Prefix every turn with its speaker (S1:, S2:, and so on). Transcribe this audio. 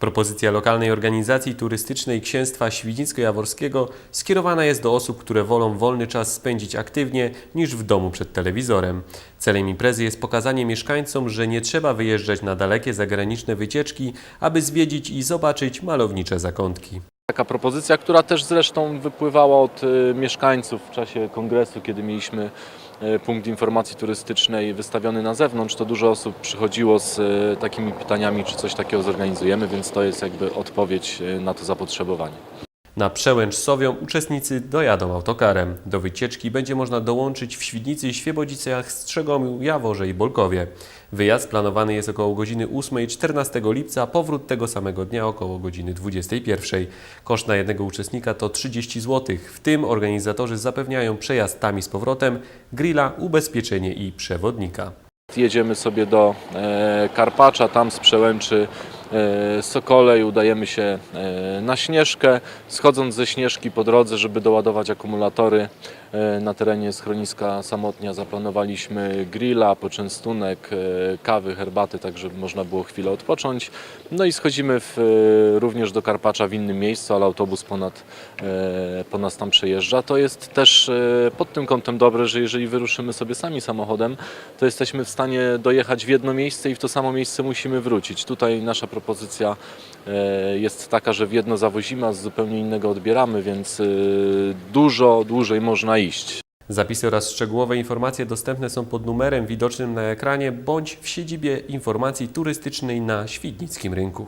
S1: Propozycja lokalnej organizacji turystycznej Księstwa Świdnicko-Jaworskiego skierowana jest do osób, które wolą wolny czas spędzić aktywnie niż w domu przed telewizorem. Celem imprezy jest pokazanie mieszkańcom, że nie trzeba wyjeżdżać na dalekie zagraniczne wycieczki, aby zwiedzić i zobaczyć malownicze zakątki.
S2: Taka propozycja, która też zresztą wypływała od e, mieszkańców w czasie kongresu, kiedy mieliśmy punkt informacji turystycznej wystawiony na zewnątrz, to dużo osób przychodziło z e, takimi pytaniami, czy coś takiego zorganizujemy, więc to jest jakby odpowiedź e, na to zapotrzebowanie.
S1: Na przełęcz Sowią uczestnicy dojadą autokarem. Do wycieczki będzie można dołączyć w Świdnicy, Świebodzicach, Strzegomiu, Jaworze i Bolkowie. Wyjazd planowany jest około godziny 8 14 lipca, powrót tego samego dnia około godziny 21. Koszt na jednego uczestnika to 30 zł. W tym organizatorzy zapewniają przejazd tam i z powrotem, grilla, ubezpieczenie i przewodnika.
S2: Jedziemy sobie do e, Karpacza, tam z przełęczy e, Sokolej udajemy się e, na Śnieżkę. Schodząc ze Śnieżki po drodze, żeby doładować akumulatory e, na terenie schroniska Samotnia zaplanowaliśmy grilla, poczęstunek, kawy, herbaty, tak żeby można było chwilę odpocząć. No i schodzimy w, również do Karpacza w innym miejscu, ale autobus ponad, po nas tam przejeżdża. To jest też pod tym kątem dobre, że jeżeli wyruszymy sobie sami samochodem, to jesteśmy w stanie dojechać w jedno miejsce i w to samo miejsce musimy wrócić. Tutaj nasza propozycja e, jest taka, że w jedno zawozimy, a z zupełnie innego odbieramy, więc e, dużo dłużej można iść.
S1: Zapisy oraz szczegółowe informacje dostępne są pod numerem widocznym na ekranie bądź w siedzibie informacji turystycznej na Świdnickim Rynku.